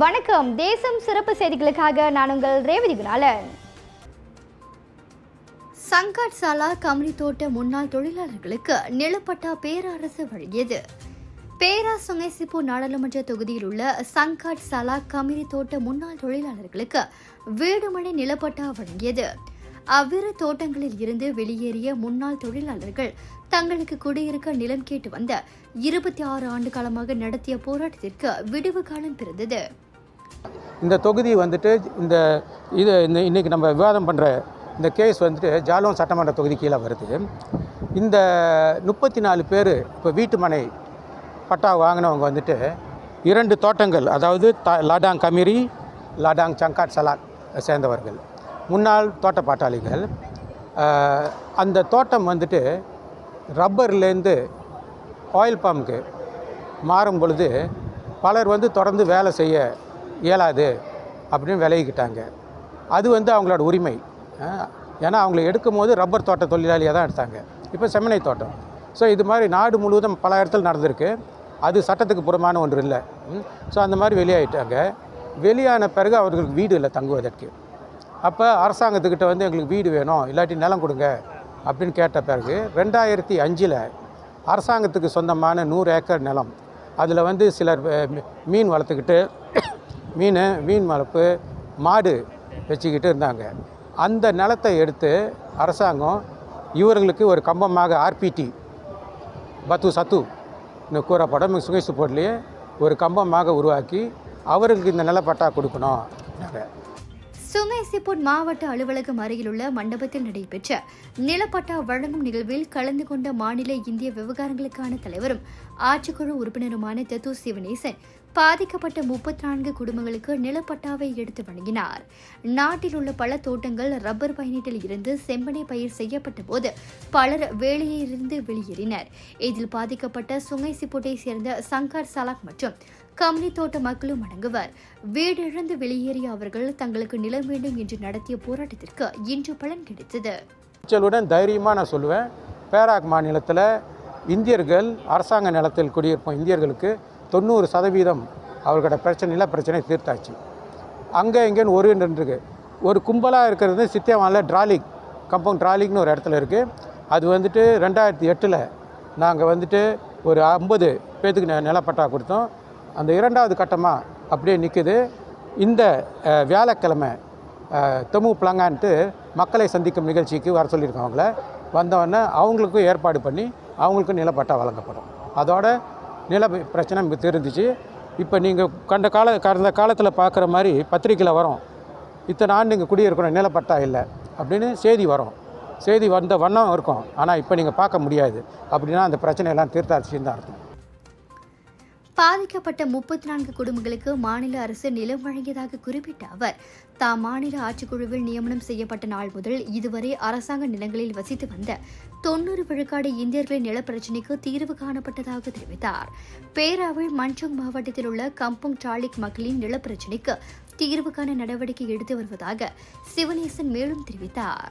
வணக்கம். தேசம் சிறப்பு செய்திகளுக்காக நான் உங்கள் ரேவதி குணாலன். சங்காட் சாலா கமரி தோட்ட முன்னாள் தொழிலாளர்களுக்கு நிலப்பட்டா பேரரசு வழங்கியது. பேரா சுங்கைசிப்பூ நாடாளுமன்ற தொகுதியில் உள்ள சங்காட் சாலா கமிரி தோட்ட முன்னாள் தொழிலாளர்களுக்கு வீடுமனை நிலப்பட்டா வழங்கியது. அவ்விரு தோட்டங்களில் இருந்து வெளியேறிய முன்னாள் தொழிலாளர்கள் தங்களுக்கு குடியிருக்க நிலம் கேட்டு வந்த இருபத்தி ஆறு ஆண்டு காலமாக நடத்திய போராட்டத்திற்கு விடுவு காலம் பிறந்தது. இந்த தொகுதி வந்துட்டு இந்த இது இந்த இன்றைக்கி நம்ம விவாதம் பண்ணுற இந்த கேஸ் வந்துட்டு ஜாலோன் சட்டமன்ற தொகுதி கீழே வருது. இந்த முப்பத்தி நாலு பேர் இப்போ வீட்டு மனை பட்டா வாங்கினவங்க வந்துட்டு இரண்டு தோட்டங்கள் அதாவது த லாடாங் கமிரி லாடாங் சங்காட் சலாக் சேர்ந்தவர்கள். முன்னாள் தோட்ட பாட்டாளிகள். அந்த தோட்டம் வந்துட்டு ரப்பர்லேருந்து ஆயில் பம்புக்கு மாறும் பொழுது பலர் வந்து தொடர்ந்து வேலை செய்ய இயலாது அப்படின்னு விலகிக்கிட்டாங்க. அது வந்து அவங்களோட உரிமை. ஏன்னா அவங்கள எடுக்கும் போது ரப்பர் தோட்ட தொழிலாளியாக தான் எடுத்தாங்க. இப்போ செம்மனை தோட்டம். ஸோ இது மாதிரி நாடு முழுவதும் பல இடத்துல நடந்திருக்கு. அது சட்டத்துக்கு புறமான ஒன்று இல்லை. ஸோ அந்த மாதிரி வெளியாயிட்டாங்க. வெளியான பிறகு அவர்களுக்கு வீடு இல்லை தங்குவதற்கு. அப்போ அரசாங்கத்துக்கிட்ட வந்து எங்களுக்கு வீடு வேணும் இல்லாட்டி நிலம் கொடுங்க அப்படின்னு கேட்ட பிறகு ரெண்டாயிரத்தி அஞ்சில் அரசாங்கத்துக்கு சொந்தமான நூறு ஏக்கர் நிலம். அதில் வந்து சிலர் மீ- மீன் வளர்த்துக்கிட்டு மீன் மீன் வளர்ப்பு மாடு வச்சுக்கிட்டு இருந்தாங்க. அந்த நிலத்தை எடுத்து அரசாங்கம் இவர்களுக்கு ஒரு கம்பமாக ஆர்பிடி பத்து சத்து கூறப்படும் சுகேசு போர்ட்லேயே ஒரு கம்பமாக உருவாக்கி அவர்களுக்கு இந்த நிலப்பட்டா கொடுக்கணும் அப்படின்னாங்க. சுங்கைசிப்பூட் மாவட்ட அலுவலகம் அருகிலுள்ள மண்டபத்தில் நடைபெற்ற நிலப்பட்டா வழங்கும் நிகழ்வில் கலந்து கொண்ட மாநில இந்திய விவகாரங்களுக்கான தலைவரும் ஆட்சிக்குழு உறுப்பினருமான தத்து சிவனேசன் பாதிக்கப்பட்ட முப்பத்தி நான்கு குடும்பங்களுக்கு நிலப்பட்டாவை எடுத்து வழங்கினார். நாட்டில் உள்ள பல தோட்டங்கள் ரப்பர் பயணீட்டில் இருந்து செம்பனை பயிர் செய்யப்பட்ட போது பலர் வேலையிலிருந்து வெளியேறினர். இதில் பாதிக்கப்பட்ட சுங்கைசிப்பூட்டை சேர்ந்த சங்கர் சலாக் மற்றும் கம்னி தோட்ட மக்களும் அடங்குவர். வீடிழந்து வெளியேறிய அவர்கள் தங்களுக்கு நிலம் வேண்டும் என்று நடத்திய போராட்டத்திற்கு இன்று பலன் கிடைத்தது. துணிச்சலுடன் தைரியமாக நான் சொல்லுவேன். பேராக் மாநிலத்தில் இந்தியர்கள் அரசாங்க நிலத்தில் குடியிருப்போம் இந்தியர்களுக்கு தொண்ணூறு சதவீதம் அவர்களோட பிரச்சனை நில பிரச்சனை தீர்த்தாச்சு. அங்கே இங்கேன்னு ஒரு இருக்கு. ஒரு கும்பலாக இருக்கிறது சித்தியாவானில் ட்ராலிக் கம்பவுண்ட் ட்ராலிக்னு ஒரு இடத்துல இருக்குது அது வந்துட்டு ரெண்டாயிரத்தி எட்டில் நாங்கள் வந்துட்டு ஒரு ஐம்பது பேத்துக்கு நிலப்பட்டா கொடுத்தோம். அந்த இரண்டாவது கட்டமாக அப்படியே நிற்குது இந்த வியாழக்கிழமை தெமு பிளங்கான்ட்டு மக்களை சந்திக்கும் நிகழ்ச்சிக்கு வர சொல்லியிருக்கோம் அவங்கள. வந்தவொடனே அவங்களுக்கும் ஏற்பாடு பண்ணி அவங்களுக்கும் நிலப்பட்டா வழங்கப்படும். அதோட நில பிரச்சனை இங்கே தெரிஞ்சிச்சு. இப்போ நீங்கள் கண்ட கால கடந்த காலத்தில் பார்க்குற மாதிரி பத்திரிக்கையில் வரும். இத்தனை ஆண்டு இங்கே குடியிருக்கணும் நிலப்பட்டா இல்லை அப்படின்னு செய்தி வரும். செய்தி வந்த வண்ணம் இருக்கும். ஆனால் இப்போ நீங்கள் பார்க்க முடியாது. அப்படின்னா அந்த பிரச்சனையெல்லாம் தீர்த்தாச்சுன்னு தான் அர்த்தம். பாதிக்கப்பட்ட முப்பத்தி நான்கு குடும்பங்களுக்கு மாநில அரசு நிலம் வழங்கியதாக குறிப்பிட்ட அவர் தாம் மாநில ஆட்சிக்குழுவில் நியமனம் செய்யப்பட்ட நாள் முதல் இதுவரை அரசாங்க நிலங்களில் வசித்து வந்த தொன்னூறு விழுக்காடு இந்தியர்களின் நிலப்பிரச்சினைக்கு தீர்வு காணப்பட்டதாக தெரிவித்தார். பேராவில் மன்சுங் மாவட்டத்தில் உள்ள கம்புங் டாலிக் மக்களின் நிலப்பிரச்சினைக்கு தீர்வு காண நடவடிக்கை எடுத்து வருவதாக சிவநேசன் மேலும் தெரிவித்தார்.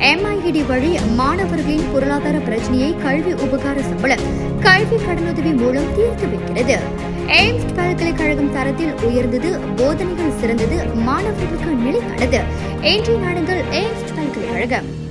எம்ஐஇடி வழி மாணவர்களின் பொருளாதார பிரச்சனையை கல்வி உபகார சம்பளம் கல்வி கடனுதவி மூலம் தீர்த்து வைக்கிறது எய்ம்ஸ் பல்கலைக்கழகம் தரத்தில் உயர்ந்தது போதனைகள் சிறந்தது மாணவர்களுக்கு நிலையானது இன்றைய நாடுகள் எய்ம்ஸ் பல்கலைக்கழகம்.